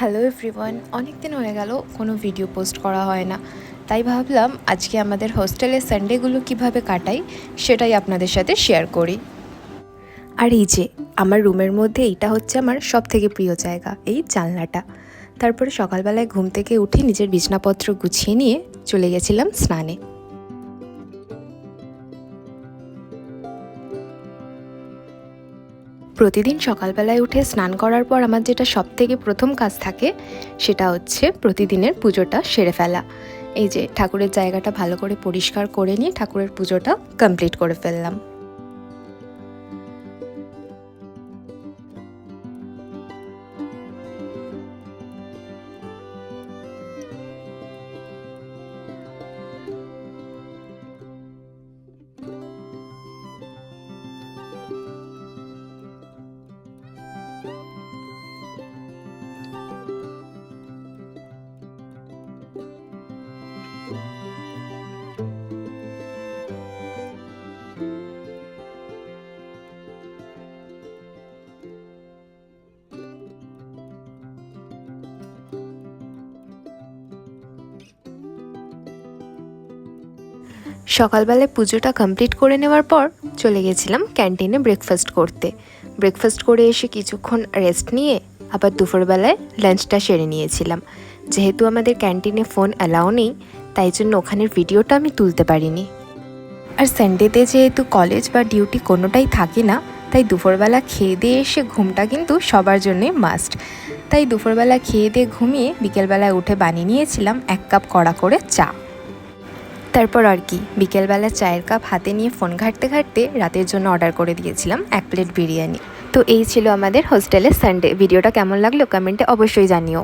Hello everyone অনেক দিন হয়ে গেল, কোনো ভিডিও পোস্ট করা হয় না। তাই ভাবলাম আজকে আমাদের হোস্টেলের সানডেগুলো কীভাবে কাটাই, সেটাই আপনাদের সাথে শেয়ার করি। আর এই যে, আমার রুমের মধ্যে এইটা হচ্ছে আমার সব থেকে প্রিয় জায়গা, এই জানলাটা। তারপরে সকালবেলায় ঘুম থেকে উঠে নিজের বিছনাপত্র গুছিয়ে নিয়ে চলে গেছিলাম স্নানে। প্রতিদিন সকালবেলায় উঠে স্নান করার পর আমার যেটা সব থেকে প্রথম কাজ থাকে, সেটা হচ্ছে প্রতিদিনের পুজোটা সেরে ফেলা। এই যে ঠাকুরের জায়গাটা ভালো করে পরিষ্কার করে নিয়ে ঠাকুরের পুজোটা কমপ্লিট করে ফেললাম। সকালবেলায় পুজোটা কমপ্লিট করে নেওয়ার পর চলে গেছিলাম ক্যান্টিনে ব্রেকফাস্ট করতে। ব্রেকফাস্ট করে এসে কিছুক্ষণ রেস্ট নিয়ে আবার দুপুরবেলায় লাঞ্চটা সেরে নিয়েছিলাম। যেহেতু আমাদের ক্যান্টিনে ফোন অ্যালাও নেই, তাই জন্য ওখানের ভিডিওটা আমি তুলতে পারিনি। আর সানডেতে যেহেতু কলেজ বা ডিউটি কোনোটাই থাকে না, তাই দুপুরবেলা খেয়ে দিয়ে এসে ঘুমটা কিন্তু সবার জন্যে মাস্ট তাই দুপুরবেলা খেয়ে দিয়ে ঘুমিয়ে বিকেলবেলায় উঠে বানিয়ে নিয়েছিলাম এক কাপ কড়া করে চা। তারপর আর কি, বিকেলবেলা চায়ের কাপ হাতে নিয়ে ফোন ঘাঁটতে ঘাঁটতে রাতের জন্য অর্ডার করে দিয়েছিলাম এক প্লেট বিরিয়ানি। তো এই ছিল আমাদের হোস্টেলের সানডে ভিডিওটা কেমন লাগল কমেন্টে অবশ্যই জানিও।